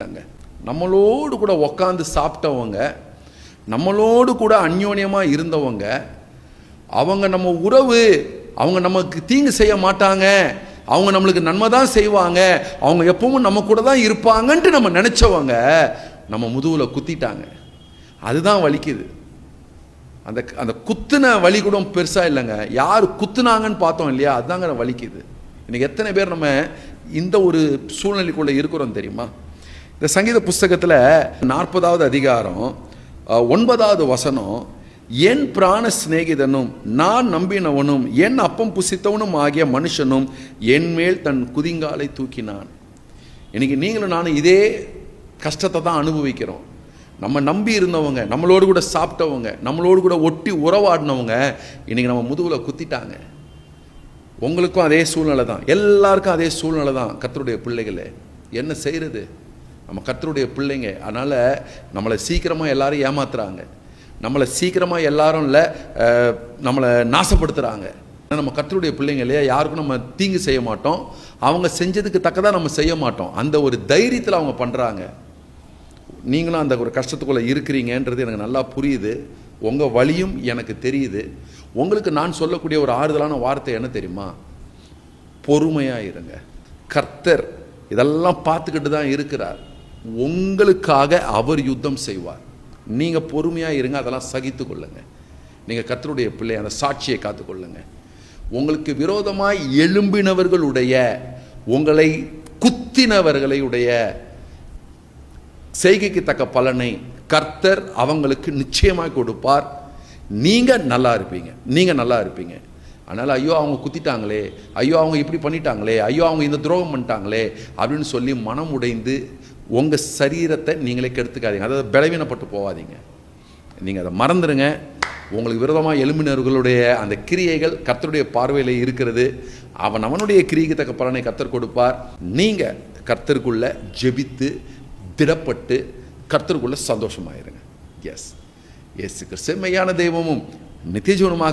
இருக்காங்க. நம்மளோடு கூட உக்காந்து சாப்பிட்டவங்க நம்மளோடு கூட அந்யோன்யமாக இருந்தவங்க அவங்க நம்ம உறவு அவங்க நமக்கு தீங்கு செய்ய மாட்டாங்க அவங்க நம்மளுக்கு நன்மை தான் செய்வாங்க அவங்க எப்பவும் நம்ம கூட தான் இருப்பாங்கன்ட்டு நம்ம நினச்சவங்க நம்ம முதுகில் குத்திட்டாங்க. அதுதான் வலிக்குது. அந்த அந்த குத்துன வலி கூட பெருசாக இல்லைங்க. யார் குத்துனாங்கன்னு பார்த்தோம் இல்லையா? அதுதாங்க வலிக்குது. இன்னைக்கு எத்தனை பேர் நம்ம இந்த ஒரு சூழ்நிலைக்குள்ளே இருக்கிறோம் தெரியுமா? இந்த சங்கீத புஸ்தகத்தில் நாற்பதாவது அதிகாரம் ஒன்பதாவது வசனம் என் பிராண சிநேகிதனும் நான் நம்பினவனும் என் அப்பம் புசித்தவனும் ஆகிய மனுஷனும் என் மேல் தன் குதிங்காலை தூக்கினான். இன்னைக்கு நீங்களும் நானும் இதே கஷ்டத்தை தான் அனுபவிக்கிறோம். நம்ம நம்பி இருந்தவங்க நம்மளோடு கூட சாப்பிட்டவங்க நம்மளோடு கூட ஒட்டி உறவாடினவங்க இன்னைக்கு நம்ம முதுகில் குத்திட்டாங்க. உங்களுக்கும் அதே சூழ்நிலை தான். எல்லாருக்கும் அதே சூழ்நிலை தான் கத்தருடைய பிள்ளைகளே. என்ன செய்கிறது நம்ம கர்த்தருடைய பிள்ளைங்க. அதனால் நம்மளை சீக்கிரமாக எல்லாரும் ஏமாத்துறாங்க. நம்மளை சீக்கிரமாக எல்லாரும் இல்லை நம்மளை நாசப்படுத்துகிறாங்க நம்ம கத்தருடைய பிள்ளைங்க இல்லையா? யாருக்கும் நம்ம தீங்கு செய்ய மாட்டோம். அவங்க செஞ்சதுக்கு தக்கதாக நம்ம செய்ய மாட்டோம். அந்த ஒரு தைரியத்தில் அவங்க பண்ணுறாங்க நீங்களும் அந்த ஒரு கஷ்டத்துக்குள்ளே இருக்கிறீங்கன்றது எனக்கு நல்லா புரியுது. உங்கள் வழியும் எனக்கு தெரியுது. உங்களுக்கு நான் சொல்லக்கூடிய ஒரு ஆறுதலான வார்த்தை என்ன தெரியுமா? பொறுமையாக இருங்க. கர்த்தர் இதெல்லாம் பார்த்துக்கிட்டு தான் இருக்கிறார். உங்களுக்காக அவர் யுத்தம் செய்வார். நீங்கள் பொறுமையாக இருங்க அதெல்லாம் சகித்து கொள்ளுங்க. நீங்கள் கர்த்தருடைய பிள்ளை அந்த சாட்சியை காத்துக்கொள்ளுங்க உங்களுக்கு விரோதமாய் எழும்பினவர்களுடைய உங்களை குத்தினவர்களுடைய செய்கைக்கு தக்க பலனை கர்த்தர் அவங்களுக்கு நிச்சயமாக கொடுப்பார். நீங்கள் நல்லா இருப்பீங்க. நீங்கள் நல்லா இருப்பீங்க. அதனால் ஐயோ அவங்க குத்திட்டாங்களே. ஐயோ அவங்க இப்படி பண்ணிட்டாங்களே. ஐயோ அவங்க இந்த துரோகம் பண்ணிட்டாங்களே. அப்படின்னு சொல்லி மனம் உடைந்து உங்கள் சரீரத்தை நீங்களே கெடுத்துக்காதீங்க. அதாவது பலவீனப்பட்டு போகாதீங்க நீங்கள் அதை மறந்துடுங்க உங்களுக்கு விரோதமாக எழும்பினர்களுடைய அந்த கிரியைகள் கர்த்தருடைய பார்வையில் இருக்கிறது. அவன் அவனுடைய கிரியைக்கு தக்க பலனை கத்தர் கொடுப்பார். நீங்கள் கர்த்தருக்குள்ள ஜெபித்து திடப்பட்டு கர்த்தருக்குள்ள சந்தோஷமாயிருங்க. எஸ் எஸ் கிறிஸ்து தெய்வமும் நித்தியஜீவனமாக